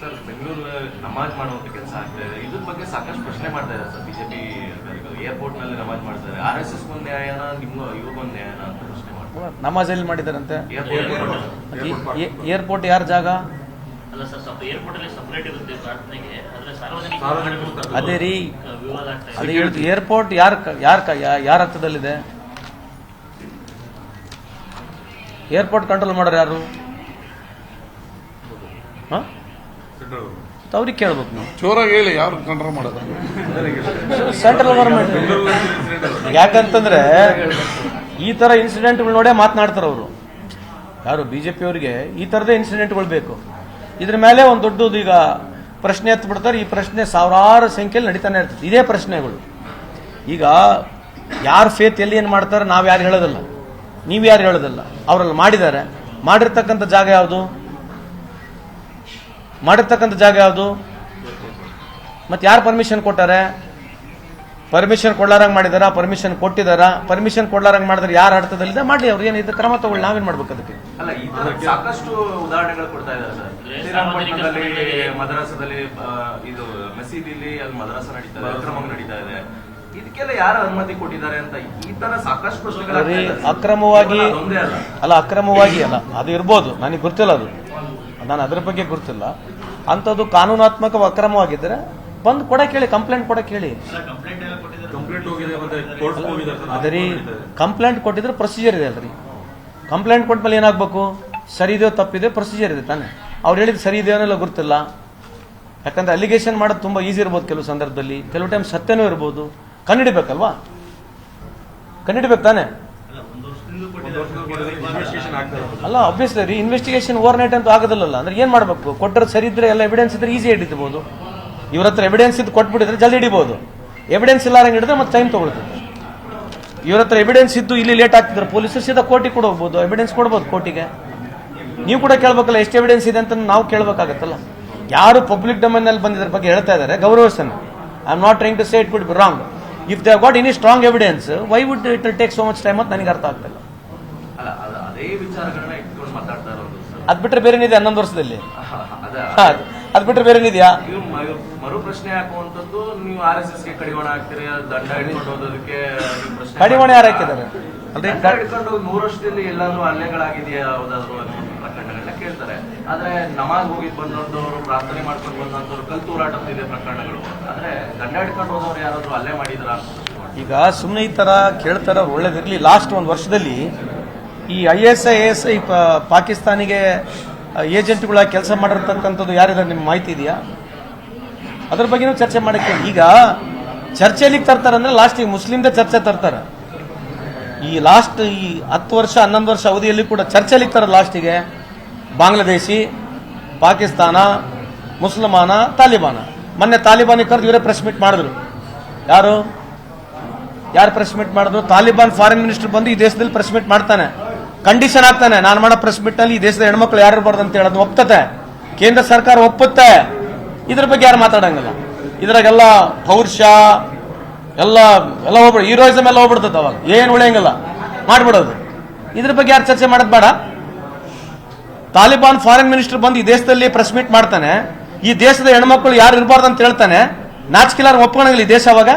Sir Bengaluru ನಮಾಜ್ ಮಾಡುವಂತ ಕೆಲಸ ಆಗ್ತಾ ಇದೆ. ಇದ್ರ ಬಗ್ಗೆ ಸಾಕಷ್ಟು ಪ್ರಶ್ನೆ ಮಾಡ್ತಾ ಇದ್ದಾರೆ ಸರ್ ಬಿಜೆಪಿ ಏರ್ಪೋರ್ಟ್ನಲ್ಲಿ ನಮಾಜ್ ಮಾಡ್ತಾರೆ. ಆರ್ ಎಸ್ ಎಸ್ ಒಂದು ನ್ಯಾಯನ ನಿಮ್ಮ ಇವ್ರಿಗೊಂದು ನ್ಯಾಯನ ಅಂತ ಪ್ರಶ್ನೆ ಮಾಡ್ತಾರೆ. ನಮಾಜ್ ಎಲ್ಲಿ ಮಾಡಿದಾರಂತೆ ಏರ್ಪೋರ್ಟ್ ಏರ್ಪೋರ್ಟ್ ಯಾರ ಜಾಗ? ಅಲ್ಲ ಸರ್ ಸ್ವಲ್ಪ ಏರ್ಪೋರ್ಟ್ ಅಲ್ಲಿ ಸಪರೇಟ್ ಇರುತ್ತೆ ಪ್ರಾರ್ಥನೆಗೆ. ಅಂದ್ರೆ ಸಾರ್ವಜನಿಕ ಅದೇ ರೀ. ಅದೇ ಹೇಳ್ತು ಏರ್ಪೋರ್ಟ್ ಯಾರ ಯಾರ ಯಾರ ಹತ್ತದಲ್ಲಿದೆ ಏರ್ಪೋರ್ಟ್ ಕಂಟ್ರೋಲ್ ಮಾಡೋರು ಯಾರು? ಹಾಂ? ಅವ್ರಿಗೆ ಕೇಳ್ಬೇಕು ನೀವು. ಜೋರಾಗಿ ಹೇಳಿ ಯಾರು ಕಂಟ್ರೋಲ್ ಮಾಡೋದು? ಸೆಂಟ್ರಲ್ ಗವರ್ಮೆಂಟ್ ಯಾಕಂತಂದ್ರೆ ಈ ತರ ಇನ್ಸಿಡೆಂಟ್ಗಳು ನೋಡೇ ಮಾತನಾಡ್ತಾರೆ ಅವರು. ಯಾರು ಬಿಜೆಪಿ ಅವರಿಗೆ ಈ ತರದೇ ಇನ್ಸಿಡೆಂಟ್ಗಳು ಬೇಕು. ಇದ್ರ ಮೇಲೆ ಒಂದು ದೊಡ್ಡದು ಈಗ ಪ್ರಶ್ನೆ ಎತ್ತು ಬಿಡ್ತಾರೆ ಈ ಪ್ರಶ್ನೆ ಸಾವಿರಾರು ಸಂಖ್ಯೆಯಲ್ಲಿ ನಡೀತಾನೆ ಇರ್ತದೆ. ಇದೇ ಪ್ರಶ್ನೆಗಳು. ಈಗ ಯಾರು ಫೇತ್ ಎಲ್ಲಿ ಏನು ಮಾಡ್ತಾರೆ ನಾವು ಯಾರು ಹೇಳೋದಲ್ಲ. ನೀವು ಯಾರು ಹೇಳೋದಲ್ಲ. ಅವರಲ್ಲಿ ಮಾಡಿದ್ದಾರೆ. ಮಾಡಿರ್ತಕ್ಕಂಥ ಜಾಗ ಯಾವುದು? ಮಾಡಿರ್ತಕ್ಕಂಥ ಜಾಗ ಯಾವುದು? ಮತ್ತೆ ಯಾರು ಪರ್ಮಿಷನ್ ಕೊಟ್ಟಾರೆ? ಪರ್ಮಿಷನ್ ಕೊಡ್ಲಾರಂಗ್ ಮಾಡಿದಾರ? ಪರ್ಮಿಷನ್ ಕೊಟ್ಟಿದಾರ? ಪರ್ಮಿಷನ್ ಕೊಡ್ಲಾರಂಗ್ ಮಾಡಿದ್ರೆ ಯಾರ ಅರ್ಥದಲ್ಲಿದೆ? ಮಾಡಿ ಅವ್ರು. ಏನಿದೆ ಕ್ರಮ ತಗೊಳ್ಳಿ ನಾವೇನ್ ಮಾಡ್ಬೇಕು ಅದಕ್ಕೆ? ಸಾಕಷ್ಟು ಉದಾಹರಣೆಗಳು ಕೊಡ್ತಾ ಇದ್ದಾರೆ ಮದ್ರಾಸದಲ್ಲಿ ಇದು ಮಸೀದಿಲಿ ಅಲ್ಲಿ ಮದ್ರಾಸ ನಡೀತಾ ಇದೆ ಅಕ್ರಮ ನಡೀತಾ ಇದೆ. ಇದಕ್ಕೆಲ್ಲ ಯಾರು ಅನುಮತಿ ಕೊಟ್ಟಿದ್ದಾರೆ ಅಂತ ಈ ತರ ಸಾಕಷ್ಟು ಅಕ್ರಮವಾಗಿ ಅಲ್ಲ. ಅಲ್ಲ ಅಕ್ರಮವಾಗಿ ಅಲ್ಲ. ಅದು ಇರ್ಬೋದು. ನನಗೆ ಗೊತ್ತಿಲ್ಲ ಅದು. ನಾನು ಅದರ ಬಗ್ಗೆ ಗೊತ್ತಿಲ್ಲ ಅಂಥದ್ದು ಕಾನೂನಾತ್ಮಕ ಅಕ್ರಮವಾಗಿದ್ದರೆ ಬಂದು ಕೊಡಕ್ಕೆ ಹೇಳಿ ಕಂಪ್ಲೇಂಟ್ ಕೊಡಕ್ಕೆ ಹೇಳಿ ಕೊಟ್ಟಿದ್ದಾರೆ ಕಂಪ್ಲೀಟ್ ಕೊಟ್ಟಿದ್ರೆ ಪ್ರೊಸೀಜರ್ ಇದೆ ಅಲ್ರಿ. ಕಂಪ್ಲೇಂಟ್ ಕೊಟ್ಟ ಮೇಲೆ ಏನಾಗಬೇಕು? ಸರಿ ಇದೆಯೋ ತಪ್ಪಿದೆ ಪ್ರೊಸೀಜರ್ ಇದೆ ತಾನೆ. ಅವ್ರು ಹೇಳಿದ್ ಸರಿ ಇದೆಯೋ ಅನ್ನೋಲ್ಲ ಗೊತ್ತಿಲ್ಲ ಯಾಕಂದ್ರೆ ಅಲಿಗೇಷನ್ ಮಾಡೋದು ತುಂಬಾ ಈಸಿ ಇರ್ಬೋದು ಕೆಲವು ಸಂದರ್ಭದಲ್ಲಿ. ಕೆಲವು ಟೈಮ್ ಸತ್ಯನೂ ಇರ್ಬೋದು. ಕಂಡಿಡಿಬೇಕಲ್ವಾ ಕಂಡಿಡಿಬೇಕು ತಾನೆ. ಅಲ್ಲ ಅಬ್ವಿಯಸ್ಲಿ ರೀ ಇನ್ವೆಸ್ಟಿಗೇಷನ್ ಓವರ್ ನೈಟ್ ಅಂತೂ ಆಗೋದಿಲ್ಲಲ್ಲ. ಅಂದ್ರೆ ಏನ್ ಮಾಡಬೇಕು? ಕೊಟ್ಟರೆ ಸರಿ ಇದ್ರೆ ಎಲ್ಲ ಎವಿಡೆನ್ಸ್ ಇದ್ರೆ ಈಸಿ ಹಿಡಿಬಹುದು ಇವ್ರ ಹತ್ರ ಎವಿಡೆನ್ಸ್ ಇದ್ದು ಕೊಟ್ಬಿಟ್ಟಿದ್ರೆ ಜಲ್ದಿ ಹಿಡಿಬಹುದು ಎವಿಡೆನ್ಸ್ ಇಲ್ಲ ಹಿಡಿದ್ರೆ ಮತ್ತೆ ಟೈಮ್ ತಗೊಳ್ತದೆ. ಇವ್ರ ಹತ್ರ ಎವಿಡೆನ್ಸ್ ಇದ್ದು ಇಲ್ಲಿ ಲೇಟ್ ಆಗ್ತಿದ್ರೆ ಪೊಲೀಸರು ಸೀದಾ ಕೋರ್ಟಿಗೆ ಕೂಡ ಹೋಗ್ಬೋದು. ಎವಿಡೆನ್ಸ್ ಕೊಡ್ಬೋದು ಕೋರ್ಟಿಗೆ. ನೀವು ಕೂಡ ಕೇಳ್ಬೇಕಲ್ಲ, ಎಷ್ಟು ಎವಿಡೆನ್ಸ್ ಇದೆ ಅಂತ ನಾವು ಕೇಳಬೇಕಾಗತ್ತಲ್ಲ. ಯಾರು ಪಬ್ಲಿಕ್ ಡೊಮೈನಲ್ಲಿ ಬಂದಿದ್ರ ಬಗ್ಗೆ ಹೇಳ್ತಾ ಇದ್ದಾರೆ ಗೌರವಿಸ್ತಾನೆ I am not trying to say it be wrong if they got any strong evidence why would it take so much time ಅಂತ ನನಗೆ ಅರ್ಥ ಆಗ್ತಿಲ್ಲ ವಿಚಾರಗಳನ್ನ ಇಟ್ಕೊಂಡು ಮಾತಾಡ್ತಾ ಇರೋದು ಸರ್. ಅದ್ ಬಿಟ್ರೆ ಬೇರೆನಿದೆ ಹನ್ನೊಂದು ವರ್ಷದಲ್ಲಿ? ಅದ ಅದ್. ಬಿಟ್ರೆ ಬೇರೆನಿದೆಯಾ ಮ- ಮರು ಪ್ರಶ್ನೆ ಹಾಕುವಂತದ್ದು ನೀವು ಆರ್ ಎಸ್ ಎಸ್ಗೆ ಕಡಿವಾಣ ಹಾಕ್ತೀರಿ ಅದು ದಂಡ ಹಿಡ್ಕೊಂಡು ಹೋಗೋದಕ್ಕೆ ನೀವು ಪ್ರಶ್ನೆ ಕಡಿವಾಣ ಯಾರು ಹಾಕಿದ್ದಾರೆ? ಅಲ್ರಿ ದಂಡ ಹಿಡ್ಕೊಂಡು ನೂರು ವರ್ಷದಲ್ಲಿ ಎಲ್ಲಾದ್ರೂ ಅಲ್ಲೆಗಳಾಗಿದೆಯಾ ಯಾವ್ದಾದ್ರು ಅನ್ನೋ ಪ್ರಕರಣಗಳನ್ನ ಕೇಳ್ತಾರೆ. ಆದ್ರೆ ನಮಾಜ್ ಹೋಗಿ ಬಂದಂತವ್ರು ಪ್ರಾರ್ಥನೆ ಮಾಡ್ಕೊಂಡು ಬಂದಂತವ್ರು ಕಲ್ತು ಇದೆ ಪ್ರಕರಣಗಳು. ಆದ್ರೆ ದಂಡ ಹಿಡ್ಕೊಂಡು ಹೋದವ್ರು ಯಾರಾದ್ರೂ ಹಲ್ಲೆ ಮಾಡಿದ್ರ ಈಗ ಸುಮ್ಮನೆ ಈ ತರ ಕೇಳ್ತಾರ ಒಳ್ಳೇದಿರ್ಲಿ. ಲಾಸ್ಟ್ ಒಂದು ವರ್ಷದಲ್ಲಿ ಈ I S I S I ಪಾಕಿಸ್ತಾನಿಗೆ ಏಜೆಂಟ್ಗಳ ಕೆಲಸ ಮಾಡಿರ್ತಕ್ಕಂಥದ್ದು ಯಾರಿದ್ದಾರೆ ನಿಮ್ಮ ಮಾಹಿತಿ ಇದೆಯಾ? ಅದ್ರ ಬಗ್ಗೆನೂ ಚರ್ಚೆ ಮಾಡಕ್ಕೆ. ಈಗ ಚರ್ಚೆಲಿಗೆ ತರ್ತಾರೆ ಅಂದ್ರೆ ಲಾಸ್ಟ್ ಈಗ ಮುಸ್ಲಿಮ್ದೇ ಚರ್ಚೆ ತರ್ತಾರೆ. ಈ ಲಾಸ್ಟ್ ಈ ಹತ್ತು ವರ್ಷ, ಹನ್ನೊಂದು ವರ್ಷ ಅವಧಿಯಲ್ಲಿ ಕೂಡ ಚರ್ಚೆಲಿಗೆ ತರ ಲಾಸ್ಟಿಗೆ ಬಾಂಗ್ಲಾದೇಶಿ, ಪಾಕಿಸ್ತಾನ, ಮುಸಲ್ಮಾನ, ತಾಲಿಬಾನ. ಮೊನ್ನೆ ತಾಲಿಬಾನಿಗೆ ಕರೆದು ಇವರೇ ಪ್ರೆಸ್ ಮೀಟ್ ಮಾಡಿದ್ರು. ಯಾರು? ಯಾರು ಪ್ರೆಸ್ ಮೀಟ್ ಮಾಡಿದ್ರು? ತಾಲಿಬಾನ್ ಫಾರಿನ್ ಮಿನಿಸ್ಟರ್ ಬಂದು ಈ ದೇಶದಲ್ಲಿ ಪ್ರೆಸ್ ಮೀಟ್ ಮಾಡ್ತಾನೆ. ಕಂಡೀಷನ್ ಆಗ್ತಾನೆ. ನಾನು ಮಾಡೋ ಪ್ರೆಸ್ ಮೀಟ್ನಲ್ಲಿ ಈ ದೇಶದ ಹೆಣ್ಮಕ್ಳು ಯಾರು ಇರಬಾರ್ದು ಅಂತ ಹೇಳೋದು ಒಪ್ತತೆ. ಕೇಂದ್ರ ಸರ್ಕಾರ ಒಪ್ಪುತ್ತೆ. ಇದ್ರ ಬಗ್ಗೆ ಯಾರು ಮಾತಾಡಂಗಿಲ್ಲ. ಇದ್ರಾಗೆಲ್ಲ ಪೌರುಷ, ಎಲ್ಲ ಎಲ್ಲ ಹೋಗ್ಬಿಡ ಹೀರೋಯಿಸಮ್ ಎಲ್ಲ ಹೋಗ್ಬಿಡ್ತದೆ ಅವಾಗ. ಏನು ಉಳಿಯಂಗಿಲ್ಲ. ಮಾಡ್ಬಿಡೋದು. ಇದ್ರ ಬಗ್ಗೆ ಯಾರು ಚರ್ಚೆ ಮಾಡೋದು ಬೇಡ. ತಾಲಿಬಾನ್ ಫಾರಿನ್ ಮಿನಿಸ್ಟರ್ ಬಂದು ಈ ದೇಶದಲ್ಲಿ ಪ್ರೆಸ್ ಮೀಟ್ ಮಾಡ್ತಾನೆ. ಈ ದೇಶದ ಹೆಣ್ಮಕ್ಳು ಯಾರು ಇರಬಾರ್ದು ಅಂತ ಹೇಳ್ತಾನೆ. ನಾಚಿಕೆಲ್ಲಾರು ಒಪ್ಕೊಳಂಗಿಲ್ಲ ಈ ದೇಶ ಅವಾಗ.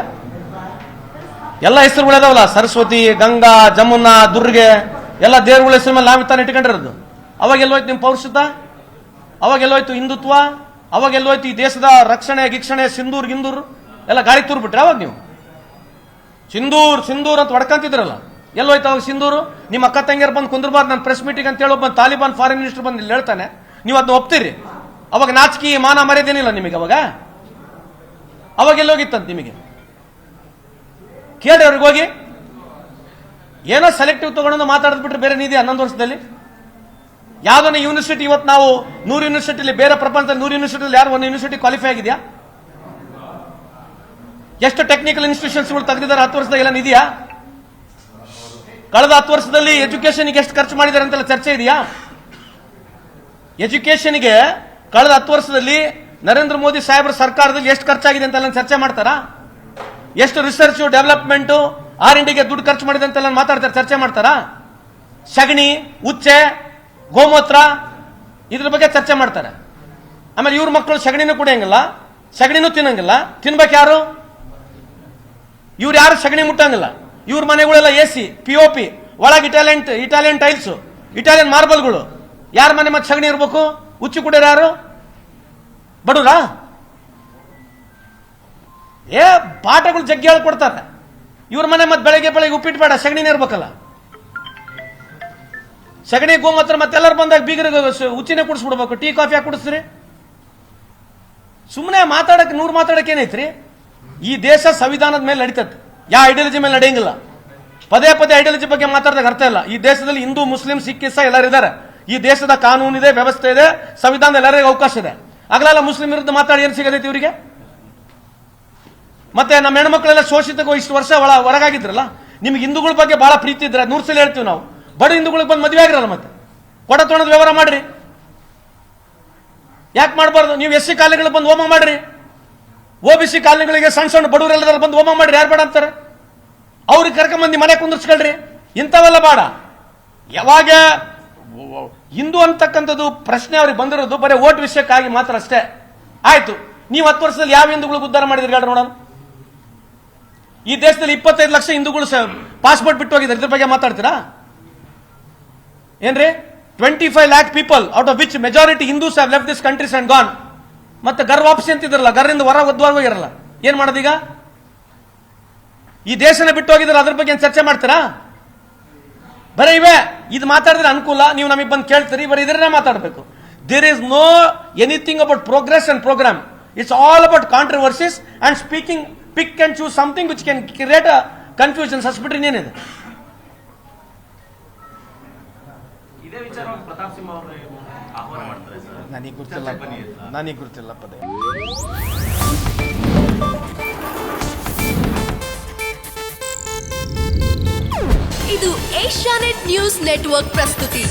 ಎಲ್ಲ ಹೆಸರುಗಳಿದಾವಲ್ಲ ಸರಸ್ವತಿ, ಗಂಗಾ, ಜಮುನಾ, ದುರ್ಗೆ. ಎಲ್ಲ ದೇವರುಗಳ ಹೆಸರು ಮೇಲೆ ನಾವು ತಾನು ಇಟ್ಕೊಂಡಿರೋದು. ಅವಾಗ ಎಲ್ಲೋಯ್ತು ನಿಮ್ಮ ಪೌರುಷದ ಅವಾಗ ಎಲ್ಲೋಯ್ತು ಹಿಂದುತ್ವ? ಅವಾಗ ಎಲ್ಲೋಯ್ತು ಈ ದೇಶದ ರಕ್ಷಣೆ ಗಿಕ್ಷಣೆ ಸಿಂಧೂರ್ ಗಿಂದೂರ್ ಎಲ್ಲ ಗಾಳಿ ತೂರ್ಬಿಟ್ರೆ ಅವಾಗ ನೀವು. ಸಿಂಧೂರ್ ಸಿಂಧೂರ್ ಅಂತ ಹೊಡ್ಕಂತಿದ್ರಲ್ಲ. ಎಲ್ಲೋಯ್ತು ಅವಾಗ ಸಿಂಧೂರು? ನಿಮ್ಮ ಅಕ್ಕ ತಂಗಿಯರು ಬಂದು ಕುಂದ್ರಬಾರ್ದು ನನ್ನ ಪ್ರೆಸ್ ಮೀಟಿಂಗ್ ಅಂತ ಹೇಳಿ ಒಬ್ಬ ತಾಲಿಬಾನ್ ಫಾರಿನ್ ಮಿನಿಸ್ಟರ್ ಬಂದು ಇಲ್ಲಿ ಹೇಳ್ತಾನೆ. ನೀವು ಅದನ್ನ ಒಪ್ತೀರಿ? ಅವಾಗ ನಾಚಿಕೆ, ಮಾನ ಮರ್ಯಾದೇನಿಲ್ಲ ನಿಮಗೆ ಅವಾಗ? ಅವಾಗ ಎಲ್ಲೋಗಿತ್ತಂತ ನಿಮಗೆ? ಕೇಳಿ ಅವ್ರಿಗೆ ಹೋಗಿ. ಏನೋ ಸೆಲೆಕ್ಟಿವ್ ತಗೊಂಡು ಮಾತಾಡ್ಬಿಟ್ರೆ ಬೇರೆ ನಿಧಿ ಹನ್ನೊಂದು ವರ್ಷದಲ್ಲಿ? ಯಾವ್ದನ್ನ ಯೂನಿವರ್ಸಿಟಿ ಇವತ್ತು ನಾವು ನೂರು ಯೂನಿವರ್ಸಿಟಿಲಿ ಬೇರೆ ಪ್ರಪಂಚದಲ್ಲಿ ನೂರು ಯೂನಿವರ್ಸಿಟಿಲಿ ಯಾರು ಒಂದು ಯೂನಿವರ್ಸಿಟಿ ಕ್ವಾಲಿಫೈ ಆಗಿದೆಯಾ? ಎಷ್ಟು ಟೆಕ್ನಿಕಲ್ ಇನ್ಸ್ಟಿಟ್ಯೂಷನ್ಸ್ಗಳು ತೆಗೆದಿದ್ದಾರೆ ಹತ್ತು ವರ್ಷದ ಎಲ್ಲ ಇದೆಯಾ ಕಳೆದ ಹತ್ತು ವರ್ಷದಲ್ಲಿ ಎಜುಕೇಶನ್ಗೆ ಎಷ್ಟು ಖರ್ಚು ಮಾಡಿದ್ದಾರೆ ಅಂತೆಲ್ಲ ಚರ್ಚೆ ಇದೆಯಾ? ಎಜುಕೇಶನ್ಗೆ ಕಳೆದ ಹತ್ತು ವರ್ಷದಲ್ಲಿ ನರೇಂದ್ರ ಮೋದಿ ಸಾಹೇಬ್ರ ಸರ್ಕಾರದಲ್ಲಿ ಎಷ್ಟು ಖರ್ಚಾಗಿದೆ ಅಂತೆಲ್ಲ ಚರ್ಚೆ ಮಾಡ್ತಾರಾ? ಎಷ್ಟು ರಿಸರ್ಚು ಡೆವಲಪ್ಮೆಂಟ್ ಆರ್ ಇಂಡಿಗೆ ದುಡ್ಡು ಖರ್ಚು ಮಾಡಿದೆ ಅಂತೆಲ್ಲ ಮಾತಾಡ್ತಾರೆ, ಚರ್ಚೆ ಮಾಡ್ತಾರಾ? ಸಗಣಿ ಉಚ್ಚೆ, ಗೋಮೂತ್ರ, ಇದ್ರ ಬಗ್ಗೆ ಚರ್ಚೆ ಮಾಡ್ತಾರೆ. ಆಮೇಲೆ ಇವ್ರ ಮಕ್ಕಳು ಸಗಣಿನೂ ಕುಡಿಯಂಗಿಲ್ಲ ಸಗಣಿನೂ ತಿನ್ನಂಗಿಲ್ಲ. ತಿನ್ಬೇಕು ಯಾರು? ಇವ್ರು ಯಾರು ಸಗಣಿ ಮುಟ್ಟಂಗಿಲ್ಲ. ಇವ್ರ ಮನೆಗಳೆಲ್ಲ A C, P O P, ಒಳಗೆ ಇಟಾಲಿಯನ್ ಇಟಾಲಿಯನ್ ಟೈಲ್ಸ್ ಇಟಾಲಿಯನ್ ಮಾರ್ಬಲ್ಗಳು ಯಾರ ಮನೆ ಮತ್ತೆ ಸಗಣಿ ಇರ್ಬೇಕು? ಹುಚ್ಚು ಕುಡಿಯೋರು ಯಾರು? ಬಡವ್ರಾ ಏ ಪಾಠಗಳು ಜಗ್ಗಿ ಹೇಳ್ಕೊಡ್ತಾರೆ. ಇವ್ರ ಮನೆ ಮತ್ತೆ ಬೆಳಗ್ಗೆ ಬೆಳಗ್ಗೆ ಉಪ್ಪಿಟ್ಟು ಬೇಡ, ಸಗಣಿನೇ ಇರ್ಬೇಕಲ್ಲ. ಸಗಣಿ ಮತ್ತೆ ಮತ್ತೆಲ್ಲರೂ ಬಂದಾಗ ಬೀಗರಿಗೆ ಉಚ್ಚಿನೇ ಕುಡಿಸ್ಬಿಡ್ಬೇಕು. ಟೀ, ಕಾಫಿ ಯಾಕೆ ಕುಡಿಸ್ತೀರಿ? ಸುಮ್ಮನೆ ಮಾತಾಡಕ್ಕೆ ನೂರು ಮಾತಾಡಕ್ಕೆ ಏನೈತ್ರಿ? ಈ ದೇಶ ಸಂವಿಧಾನದ ಮೇಲೆ ನಡೀತದೆ ಯಾವ ಐಡಿಯಾಲಜಿ ಮೇಲೆ ನಡೆಯಂಗಿಲ್ಲ. ಪದೇ ಪದೇ ಐಡಿಯಾಲಜಿ ಬಗ್ಗೆ ಮಾತಾಡಿದಾಗ ಅರ್ಥ ಇಲ್ಲ. ಈ ದೇಶದಲ್ಲಿ ಹಿಂದೂ, ಮುಸ್ಲಿಂ, ಸಿಖ್ ಎಲ್ಲರೂ ಇದ್ದಾರೆ ಈ ದೇಶದ ಕಾನೂನಿದೆ, ವ್ಯವಸ್ಥೆ ಇದೆ, ಸಂವಿಧಾನದ ಎಲ್ಲರಿಗೂ ಅವಕಾಶ ಇದೆ. ಆಗಲೆಲ್ಲ ಮುಸ್ಲಿಂ ವಿರುದ್ಧ ಮಾತಾಡಿ ಏನು ಸಿಗದೈತಿ ಇವರಿಗೆ? ಮತ್ತೆ ನಮ್ಮ ಹೆಣ್ಮಕ್ಳೆಲ್ಲ ಶೋಷಿತಗೋ ಇಷ್ಟು ವರ್ಷ ಒಳ ಹೊರಗಾಗಿದ್ರಲ್ಲ, ನಿಮ್ಗೆ ಹಿಂದೂಗಳ ಬಗ್ಗೆ ಬಹಳ ಪ್ರೀತಿ ಇದ್ರೆ ನೂರು ಸಲ ಹೇಳ್ತೀವಿ ನಾವು. ಬಡ ಹಿಂದೂಗಳಿಗೆ ಬಂದು ಮದುವೆ ಆಗಿರಲ್ಲ ಮತ್ತೆ. ಕೊಡ ತೊಣದ ವ್ಯವಹಾರ ಮಾಡ್ರಿ. ಯಾಕೆ ಮಾಡಬಾರ್ದು? ನೀವು ಎಸ್ ಸಿ ಕಾಲನಿಗಳಿಗೆ ಬಂದು ಹೋಮ ಮಾಡ್ರಿ. ಓ ಬಿ ಸಿ ಕಾಲನಿಗಳಿಗೆ ಸಣ್ಣ ಸಣ್ಣ ಬಡವರೆಲ್ಲ ಬಂದು ಹೋಮ ಮಾಡ್ರಿ, ಯಾರು ಬೇಡ ಅಂತಾರೆ? ಅವ್ರಿಗೆ ಕರ್ಕೊಂಬಂದು ಮನೆ ಕುಂದಿರ್ಸ್ಕೊಳ್ರಿ. ಇಂಥವೆಲ್ಲ ಬೇಡ. ಯಾವಾಗ ಹಿಂದೂ ಅಂತಕ್ಕಂಥದ್ದು ಪ್ರಶ್ನೆ ಅವ್ರಿಗೆ ಬಂದಿರೋದು ಬರೀ ಓಟ್ ವಿಷಯಕ್ಕಾಗಿ ಮಾತ್ರ ಅಷ್ಟೇ. ಆಯ್ತು. ನೀವು ಹತ್ತು ವರ್ಷದಲ್ಲಿ ಯಾವ ಹಿಂದೂಗಳಿಗೆ ಉದ್ಧಾರ ಮಾಡಿದ್ರಿ ಹೇಳ್ರಿ ನೋಡೋಣ. ಈ ದೇಶದಲ್ಲಿ ಇಪ್ಪತ್ತೈದು ಲಕ್ಷ ಹಿಂದೂಗಳು ಪಾಸ್ಪೋರ್ಟ್ ಬಿಟ್ಟು ಹೋಗಿದ್ದಾರೆ ಇದ್ರ ಬಗ್ಗೆ ಮಾತಾಡ್ತೀರಾ? ಏನ್ರಿ? Twenty five lakh people out of which majority Hindus have left this countries and gone ಮತ್ತೆ ಗರ್ ವಾಪಸಿ ಅಂತಿದ್ರಲ್ಲ ಗರ್ರಿಂದ ಹೊರ ಒದ್ದುವಾಗ ಹೋಗಿರಲ್ಲ ಏನ್ ಮಾಡೋದೀಗ? ಈ ದೇಶನ ಬಿಟ್ಟು ಹೋಗಿದ್ರೆ ಅದ್ರ ಬಗ್ಗೆ ಚರ್ಚೆ ಮಾಡ್ತೀರಾ? ಬರೀ ಇವೆ. ಇದು ಮಾತಾಡಿದ್ರೆ ಅನುಕೂಲ, ನೀವು ನಮಗೆ ಬಂದು ಕೇಳ್ತೀರಿ, ಬರೀ ಇದರನ್ನೇ ಮಾತಾಡಬೇಕು. There is no anything about progress and programme it's all about controversies and speaking pick and choose something which can create a confusion ಅಸ್ಬಿಟ್ರೆ ಇನ್ನೇನಿದೆ ಇದೇ ವಿಚಾರವಾಗಿ ಪ್ರತಾಪ್ ಸಿಂಹ ಅವರು ಆಹ್ವಾನ ಮಾಡ್ತಾರೆ ಸರ್. ನನಗೆ ಗೊತ್ತಿಲ್ಲ ನನಗೆ ಗುರ್ತಿಲ್ಲ ಪದೇ ಇದು ಏಷ್ಯಾನೆಟ್ ನ್ಯೂಸ್ ನೆಟ್ವರ್ಕ್ ಪ್ರಸ್ತುತಿ.